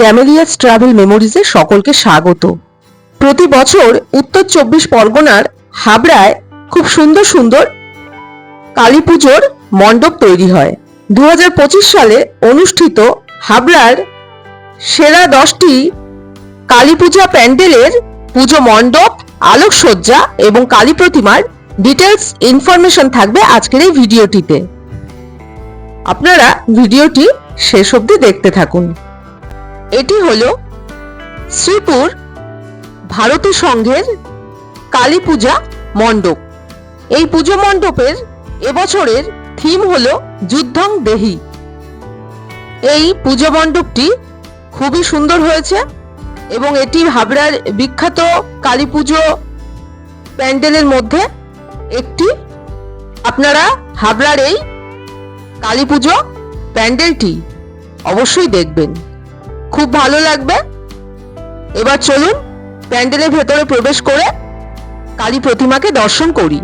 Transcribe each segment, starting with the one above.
ক্যামেলিয়াস travel মেমোরিজে সকলকে স্বাগত। প্রতি বছর উত্তর চব্বিশ পরগনার হাবড়ায় খুব সুন্দর সুন্দর কালী পুজোর মণ্ডপ তৈরি হয়। দু হাজার পঁচিশ সালে অনুষ্ঠিত হাবড়ার সেরা দশটি কালী পূজা প্যান্ডেলের পুজো মণ্ডপ, আলোকসজ্জা এবং কালী প্রতিমার ডিটেলস, ইনফরমেশন থাকবে আজকের এই ভিডিওটিতে। আপনারা ভিডিওটি শেষ অবধি দেখতে থাকুন। এটি হল শ্রীপুর ভারতী সংঘের কালী পূজা মণ্ডপ। এই পুজো মণ্ডপের এবছরের থিম হল যুদ্ধং দেহি। এই পুজো মণ্ডপটি খুবই সুন্দর হয়েছে এবং এটি হাবড়ার বিখ্যাত কালী পুজো প্যান্ডেলের মধ্যে একটি। আপনারা হাবড়ার এই কালী পুজো প্যান্ডেলটি অবশ্যই দেখবেন। খুব ভালো লাগবে। এবার চলুন প্যান্ডেলের ভেতরে প্রবেশ করে কালী প্রতিমাকে দর্শন করি।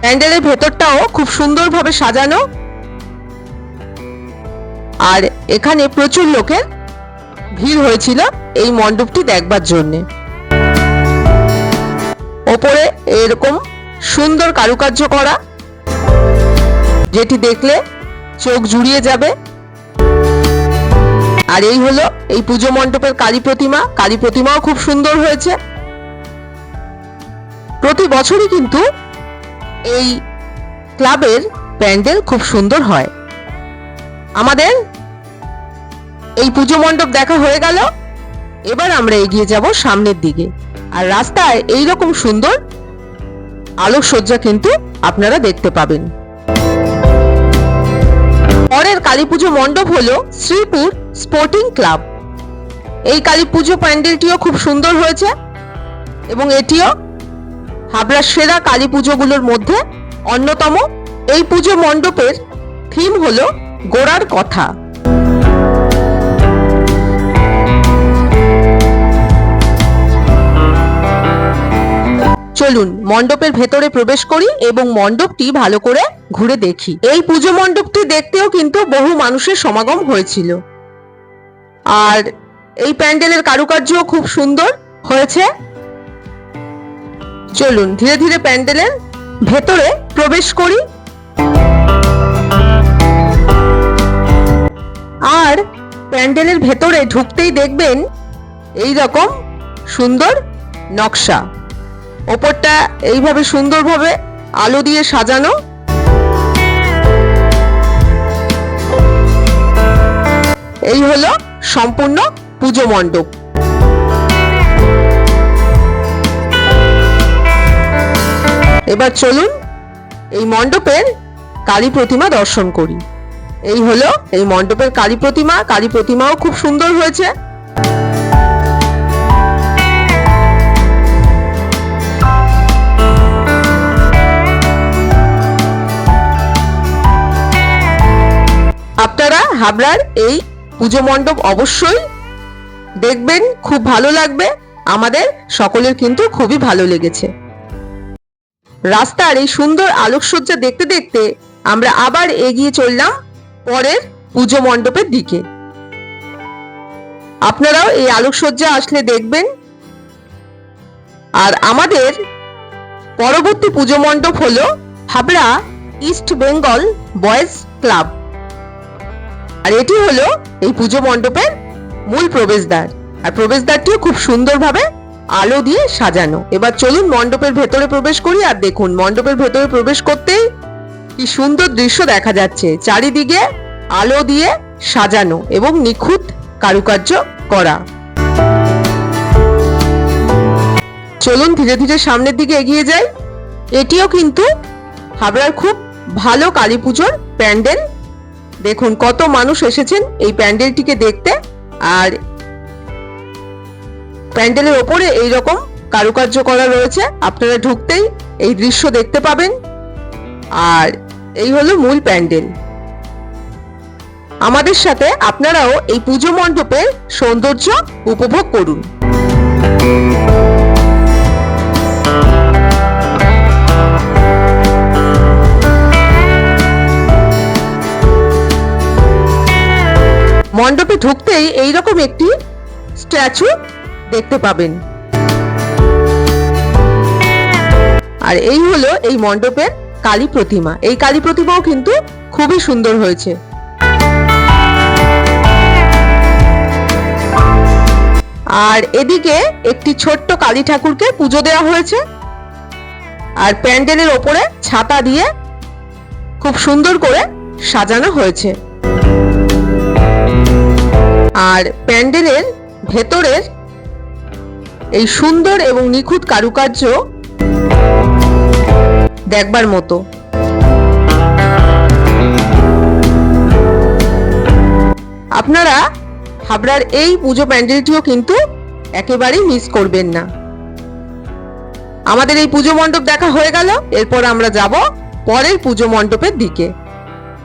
প্যান্ডেলের ভেতরটাও খুব সুন্দরভাবে সাজানো। আর এখানে প্রচুর লোকের ভিড় হয়েছিল এই মণ্ডপটি দেখবার জন্যে। ওপরে এরকম সুন্দর কারুকার্য করা, যেটি দেখলে চোখ জুড়িয়ে যাবে। আর এই হলো এই পুজো মণ্ডপের কালী প্রতিমা। কালী প্রতিমাও খুব সুন্দর হয়েছে। প্রতি বছরই কিন্তু এই ক্লাবের প্যান্ডেল খুব সুন্দর হয়। আমাদের এই পুজো মণ্ডপ দেখা হয়ে গেল। এবার আমরা এগিয়ে যাব সামনের দিকে। আর রাস্তায় এই রকম সুন্দর আলোকসজ্জা কিন্তু আপনারা দেখতে পাবেন। পরের কালী পুজো মণ্ডপ হল শ্রীপুর স্পোর্টিং ক্লাব। এই কালী পুজো প্যান্ডেলটিও খুব সুন্দর হয়েছে এবং এটিও হাবড়ার সেরা কালী পুজোগুলোর মধ্যে অন্যতম। এই পুজো মণ্ডপের থিম হল গোড়ার কথা। চলুন মণ্ডপের ভেতরে প্রবেশ করি এবং মণ্ডপটি ভালো করে ঘুরে দেখি। এই পুজো মণ্ডপটি দেখতেও কিন্তু বহু মানুষের সমাগম হয়েছিল। আর এই প্যান্ডেলের কারুকার্যও খুব সুন্দর হয়েছে। চলুন ধীরে ধীরে প্যান্ডেলের ভেতরে প্রবেশ করি। আর প্যান্ডেলের ভেতরে ঢুকতেই দেখবেন এই রকম সুন্দর নকশা। ওপরটা এইভাবে সুন্দরভাবে আলো দিয়ে সাজানো। এই হলো সম্পূর্ণ পুজো মণ্ডপ। এবার চলুন এই মণ্ডপের কালী প্রতিমা দর্শন করি। এই হলো এই মণ্ডপের কালী প্রতিমা। কালী প্রতিমাও খুব সুন্দর হয়েছে। হাবড়ার এই পুজো মণ্ডপ অবশ্যই দেখবেন, খুব ভালো লাগবে। আমাদের সকলের কিন্তু খুবই ভালো লেগেছে। রাস্তার এই সুন্দর আলোকসজ্জা দেখতে দেখতে আমরা আবার এগিয়ে চললাম পরের পুজো মণ্ডপের দিকে। আপনারাও এই আলোকসজ্জা আসলে দেখবেন। আর আমাদের পরবর্তী পুজো মণ্ডপ হলো Habra east Bengal boys club. আর এটি হলো এই পুজো মণ্ডপের মূল প্রবেশদ্বার। আর প্রবেশদ্বারটিও খুব সুন্দরভাবে আলো দিয়ে সাজানো। এবার চলুন মণ্ডপের ভেতরে প্রবেশ করি আর দেখুন মণ্ডপের ভেতরে প্রবেশ করতেই কি সুন্দর দৃশ্য দেখা যাচ্ছে। চারিদিকে আলো দিয়ে সাজানো এবং নিখুঁত কারুকার্য করা। চলুন ধীরে ধীরে সামনের দিকে এগিয়ে যাই। এটিও কিন্তু হাবড়ার খুব ভালো কালী পুজোর প্যান্ডেল দেখুন, কত মানুষ এসেছেন এই প্যান্ডেলটিকে দেখতে। আর প্যান্ডেলের ওপরে এইরকম কারুকার্য করা রয়েছে। আপনারা ঢুকতেই এই দৃশ্য দেখতে পাবেন। আর এই হলো মূল প্যান্ডেল। আমাদের সাথে আপনারাও এই পুজো মণ্ডপের সৌন্দর্য উপভোগ করুন। মণ্ডপে ঢুকতেই এইরকম একটি স্ট্যাচু দেখতে পাবেন। আর এই হলো এই মণ্ডপের কালী প্রতিমা। এই কালী প্রতিমাও কিন্তু খুবই সুন্দর হয়েছে। আর এদিকে একটি ছোট্ট কালী ঠাকুরকে পুজো দেওয়া হয়েছে। আর প্যান্ডেলের ওপরে ছাতা দিয়ে খুব সুন্দর করে সাজানো হয়েছে। আর প্যান্ডেলের ভেতরের এই সুন্দর এবং নিখুঁত কারুকার্য দেখবার মতো। আপনারা হাবড়ার এই পুজো প্যান্ডেলটিও কিন্তু একেবারেই মিস করবেন না। আমাদের এই পুজো মণ্ডপ দেখা হয়ে গেল, এরপর আমরা যাব পরের পুজো মণ্ডপের দিকে।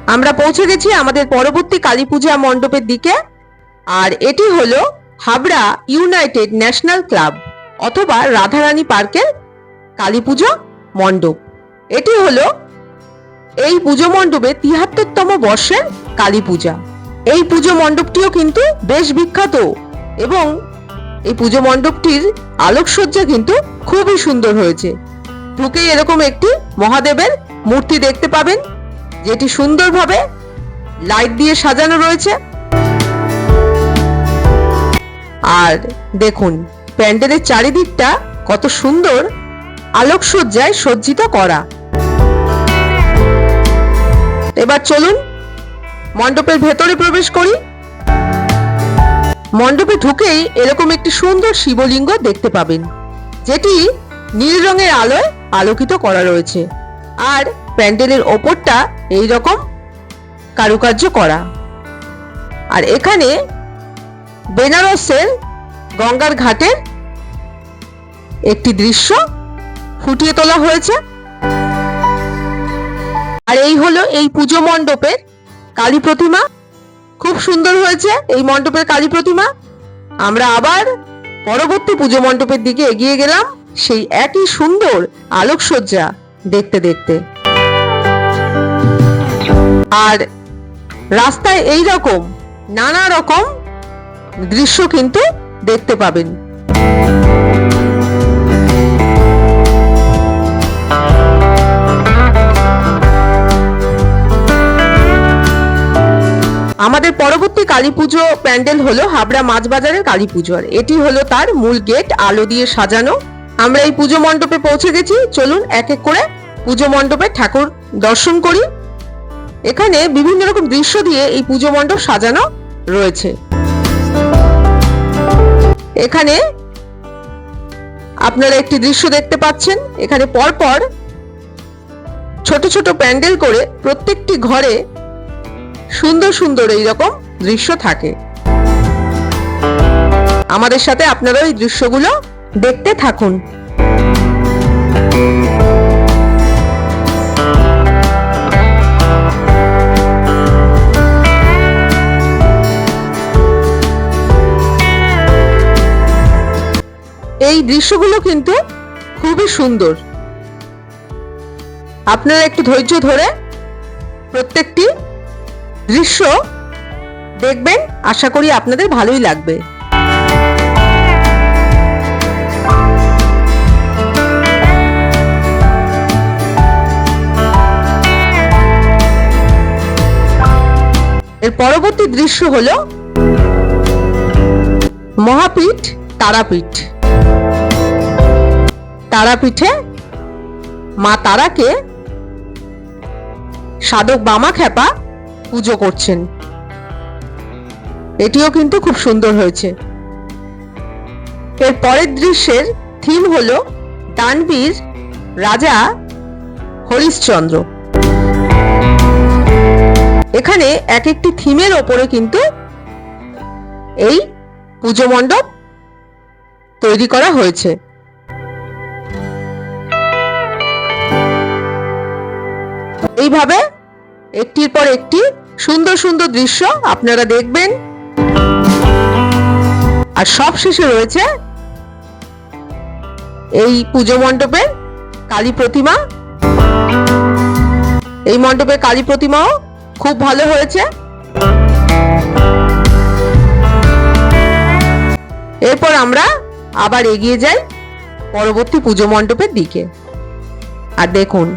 আমরা পৌঁছে গেছি আমাদের পরবর্তী কালী পূজা মণ্ডপের দিকে। আর এটি হল হাবড়া ইউনাইটেড ন্যাশনাল ক্লাব অথবা রাধারানী পার্কের কালী পুজো মণ্ডপ। এটি হল এই পুজো মণ্ডপে তিহাত্তরতম বর্ষের কালী পূজা। এই পুজো মণ্ডপটিও কিন্তু বেশ বিখ্যাত এবং এই পুজো মণ্ডপটির আলোকসজ্জা কিন্তু খুবই সুন্দর হয়েছে। ঢুকেই এরকম একটি মহাদেবের মূর্তি দেখতে পাবেন, যেটি সুন্দরভাবে লাইট দিয়ে সাজানো রয়েছে। আর দেখুন, প্যান্ডেলের চারিদিকটা কত সুন্দর আলোকসজ্জায় সজ্জিত করা। এবার চলুন, মণ্ডপের ভেতরে প্রবেশ করি। মণ্ডপে ঢুকেই এরকম একটি সুন্দর শিবলিঙ্গ দেখতে পাবেন, যেটি নীল রঙের আলোয় আলোকিত করা রয়েছে। আর প্যান্ডেলের ওপরটা এই রকম কারুকার্য করা। আর এখানে বেনারসের গঙ্গার ঘাটের একটি দৃশ্য ফুটিয়ে তোলা হয়েছে। আর এই হলো এই পুজো মণ্ডপের কালী প্রতিমা। খুব সুন্দর হয়েছে এই মণ্ডপের কালী প্রতিমা। আমরা আবার পরবর্তী পুজো মণ্ডপের দিকে এগিয়ে গেলাম সেই একই সুন্দর আলোকসজ্জা দেখতে দেখতে। আর রাস্তায় এই রকম নানা রকম দৃশ্য কিন্তু দেখতে পাবেন। আমাদের পরবর্তী কালী পুজো প্যান্ডেল হলো হাবড়া মাছ বাজারের কালী পুজো আর এটি হলো তার মূল গেট, আলো দিয়ে সাজানো। আমরা এই পুজো মণ্ডপে পৌঁছে গেছি। চলুন এক এক করে পুজো মণ্ডপে ঠাকুর দর্শন করি। এখানে বিভিন্ন রকম দৃশ্য দিয়ে এই পুজো মণ্ডপ সাজানো রয়েছে। এখানে আপনারা একটি দৃশ্য দেখতে পাচ্ছেন। এখানে পরপর ছোট ছোট প্যান্ডেল করে প্রত্যেকটি ঘরে সুন্দর সুন্দর এই রকম দৃশ্য থাকে। আমাদের সাথে আপনারা এই দৃশ্যগুলো দেখতে থাকুন। এই দৃশ্যগুলো কিন্তু খুবই সুন্দর। আপনারা একটু ধৈর্য ধরে প্রত্যেকটি দৃশ্য দেখবেন, আশা করি আপনাদের ভালোই লাগবে। এর পরবর্তী দৃশ্য হলো মহাপীঠ, তারাপীঠ। তারাপীঠে মা তারাকে সাধক বামা খ্যাপা পুজো করছেন। এটিও কিন্তু খুব সুন্দর হয়েছে। এর পরের দৃশ্যের থিম হলো দানবীর রাজা হরিশ্চন্দ্র। এখানে এক একটি থিমের ওপরে কিন্তু এই পুজো মণ্ডপ তৈরি করা হয়েছে। এইভাবে একটির পর একটি সুন্দর সুন্দর দৃশ্য আপনারা দেখবেন। আর সব শেষে রয়েছে এই পুজো মণ্ডপের কালী প্রতিমা। এই মণ্ডপের কালী প্রতিমাও খুব ভালো হয়েছে। এরপর আমরা আবার এগিয়ে যাই পরবর্তী পুজো মণ্ডপের দিকে। আর দেখুন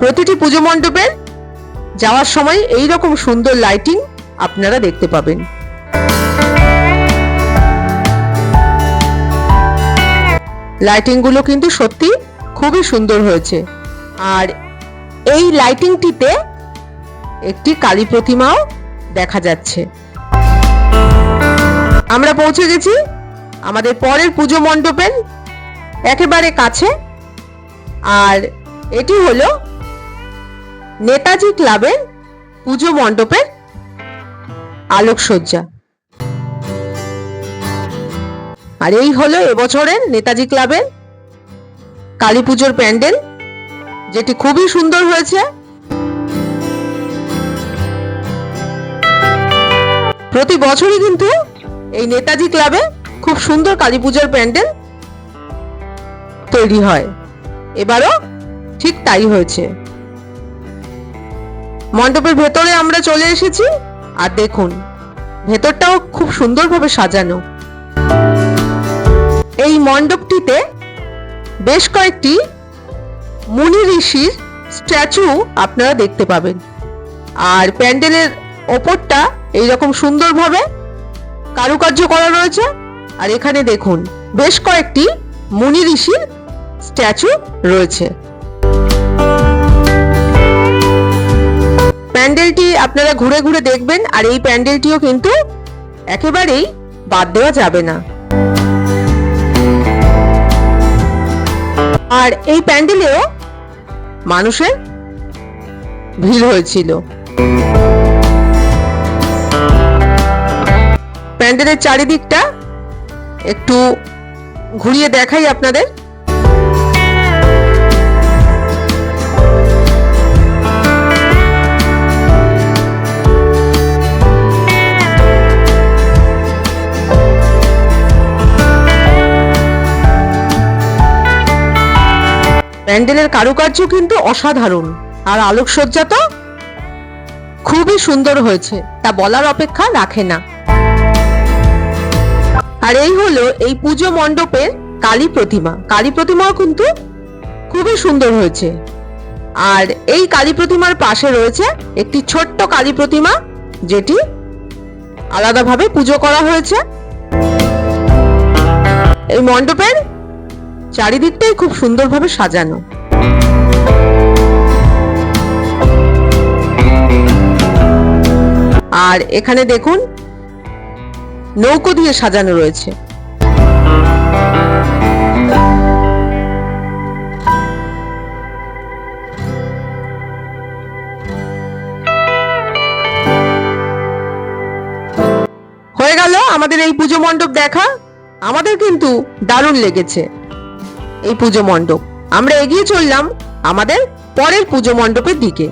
প্রতিটি পুজো মণ্ডপের যাওয়ার সময় এই রকম সুন্দর লাইটিং আপনারা দেখতে পাবেন। লাইটিংগুলো কিন্তু সত্যি খুবই সুন্দর হয়েছে। আর এই লাইটিংটিতে একটি কালী প্রতিমাও দেখা যাচ্ছে। আমরা পৌঁছে গেছি আমাদের পরের পুজো মণ্ডপের একেবারে কাছে। আর এটি হলো নেতাজি ক্লাবের পুজো মণ্ডপের আলোকসজ্জা। আর এই হলো এবছরের নেতাজি ক্লাবের কালী পুজোর প্যান্ডেল, যেটি খুবই সুন্দর হয়েছে। প্রতি বছরই কিন্তু এই নেতাজি ক্লাবে খুব সুন্দর কালী পুজোর প্যান্ডেল তৈরি হয়। এবারও ঠিক তাই হয়েছে। মণ্ডপের ভেতরে আমরা চলে এসেছি। আর দেখুন, ভেতরটাও খুব সুন্দরভাবে সাজানো। এই মণ্ডপটিতে বেশ কয়েকটি মুনি ঋষির স্ট্যাচু আপনারা দেখতে পাবেন। আর প্যান্ডেলের ওপরটা এইরকম সুন্দরভাবে কারুকার্য করা রয়েছে। আর এখানে দেখুন, বেশ কয়েকটি মুনি ঋষির স্ট্যাচু রয়েছে। প্যান্ডেলটি আপনারা ঘুরে ঘুরে দেখবেন আর এই প্যান্ডেলটিও কিন্তু একেবারেই বাদ দেওয়া যাবে না। আর এই প্যান্ডেলেও মানুষের ভিড় হয়েছিল। প্যান্ডেলের চারিদিকটা একটু ঘুরিয়ে দেখাই আপনাদের। প্যান্ডেলের কারুকার্য কিন্তু অসাধারণ। আর আলোকসজ্জা তো খুবই সুন্দর হয়েছে, তা বলার অপেক্ষা রাখে না। আর এই হলো এই পুজো মণ্ডপের কালী প্রতিমা। কালী প্রতিমাও কিন্তু খুবই সুন্দর হয়েছে। আর এই কালী প্রতিমার পাশে রয়েছে একটি ছোট্ট কালী প্রতিমা, যেটি আলাদাভাবে পুজো করা হয়েছে। এই মণ্ডপের চারিদিকটাই খুব সুন্দরভাবে সাজানো। আর এখানে দেখুন, নৌকো দিয়ে সাজানো রয়েছে। হয়ে গেল আমাদের এই পুজো মণ্ডপ দেখা। আমাদের কিন্তু দারুণ লেগেছে। এই পুজো মণ্ডপ। আমরা এগিয়ে চললাম আমাদের পরের পুজো মণ্ডপের দিকে।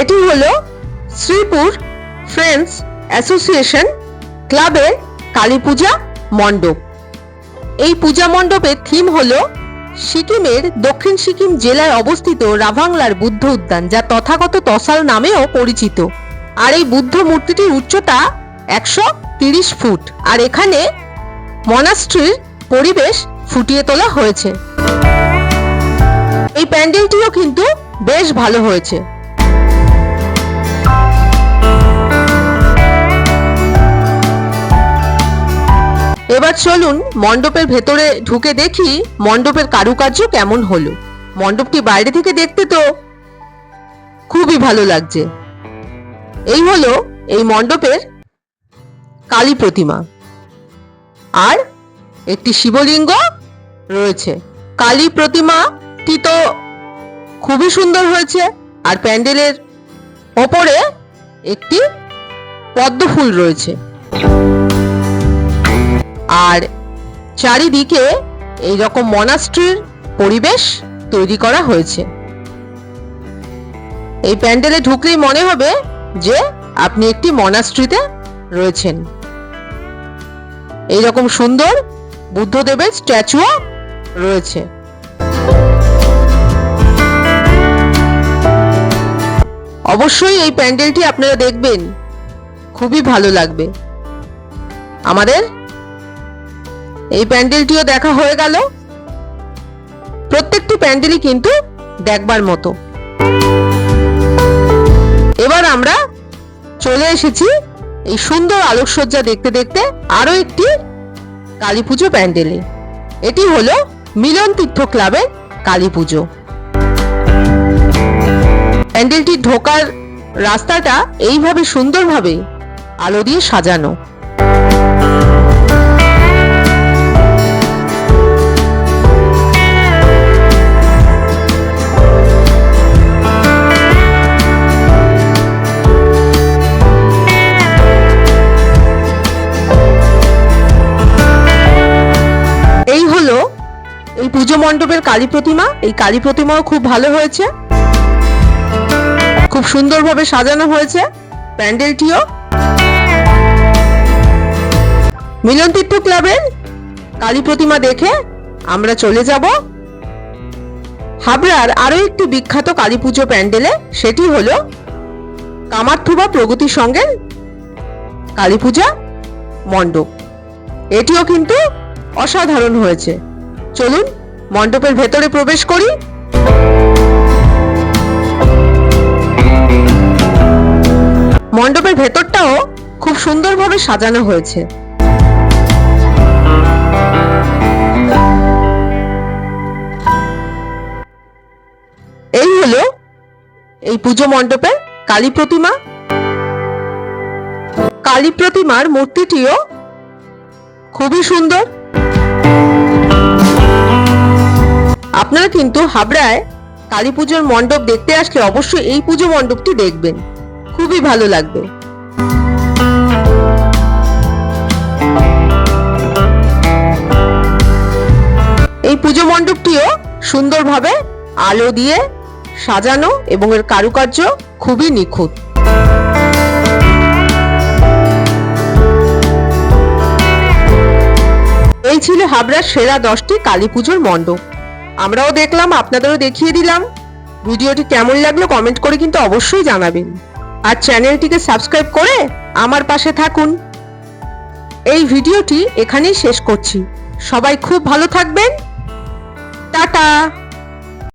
এটি হলো শ্রীপুর ফ্রেন্ডস অ্যাসোসিয়েশন ক্লাবের কালী পূজা মণ্ডপ। এই পূজা মণ্ডপের থিম হল সিকিমের দক্ষিণ সিকিম জেলায় অবস্থিত রাভাংলার বুদ্ধ উদ্যান, যা তথাগত তসাল নামেও পরিচিত। আর এই বুদ্ধ মূর্তিটির উচ্চতা একশো তিরিশ ফুট। আর এখানে মনাস্ট্রির পরিবেশ ফুটিয়ে তোলা হয়েছে। এই প্যান্ডেলটিও কিন্তু বেশ ভালো হয়েছে। এবার চলুন মণ্ডপের ভেতরে ঢুকে দেখি মণ্ডপের কারুকার্য কেমন হলো। মণ্ডপটি বাইরে থেকে দেখতে তো খুবই ভালো লাগছে। এই হলো এই মণ্ডপের কালী প্রতিমা। আর একটি শিবলিঙ্গ রয়েছে। কালী প্রতিমাটি তো খুবই সুন্দর হয়েছে আর প্যান্ডেলের ওপরে একটি পদ্ম ফুল রয়েছে। আর চারিদিকে এই রকম মনাস্ট্রির পরিবেশ তৈরি করা হয়েছে। এই প্যান্ডেলে ঢুকলেই মনে হবে যে আপনি একটি মনাস্ট্রিতে রয়েছেন। এইরকম সুন্দর বুদ্ধদেবের স্ট্যাচুও রয়েছে। অবশ্যই এই প্যান্ডেলটি আপনারা দেখবেন। খুবই ভালো লাগবে। আমাদের এই প্যান্ডেলটিও দেখা হয়ে গেল। প্রত্যেকটি প্যান্ডেলই কিন্তু দেখবার মতো। আমরা চলে এসেছি এই সুন্দর আলোকসজ্জা দেখতে দেখতে আরও একটি কালী পুজো প্যান্ডেলে। এটি হলো মিলন তীর্থ ক্লাবের কালী পুজো। প্যান্ডেলটি ঢোকার রাস্তাটা এইভাবে সুন্দরভাবে আলো দিয়ে সাজানো। পুজো মণ্ডপের কালী প্রতিমা? এই কালী প্রতিমাও খুব ভালো হয়েছে। খুব সুন্দরভাবে সাজানো হয়েছে। প্যান্ডেলটিও। মিলন তীর্থ ক্লাবের কালী প্রতিমা দেখে আমরা চলে যাব। হাবড়ার আরও একটি বিখ্যাত কালী পুজো প্যান্ডেলে, সেটি হল কামারথুবা প্রগতি সঙ্গের কালী পূজা মণ্ডপ। এটিও কিন্তু অসাধারণ হয়েছে। চলুন মণ্ডপের ভেতরে প্রবেশ করি। মণ্ডপের ভেতরটাও খুব সুন্দরভাবে সাজানো হয়েছে। এই হলো এই পুজো মণ্ডপের কালী প্রতিমা। কালী প্রতিমার মূর্তিটিও খুবই সুন্দর। আপনারা কিন্তু হাবড়ায় কালী পুজোর মণ্ডপ দেখতে আসলে অবশ্যই এই পুজো মণ্ডপটি দেখবেন। খুবই ভালো লাগবে। এই পুজো মণ্ডপটিও সুন্দরভাবে আলো দিয়ে সাজানো এবং এর কারুকার্য খুবই নিখুঁত। এই ছিল হাবড়ার সেরা দশটি কালী পুজোর মণ্ডপ। আমরাও দেখলাম, আপনাদেরও দেখিয়ে দিলাম। ভিডিওটি কেমন লাগল কমেন্ট করে কিন্তু অবশ্যই জানাবেন। আর চ্যানেলটিকে সাবস্ক্রাইব করে আমার পাশে থাকুন। এই ভিডিওটি এখানেই শেষ করছি। সবাই খুব ভালো থাকবেন। টাটা!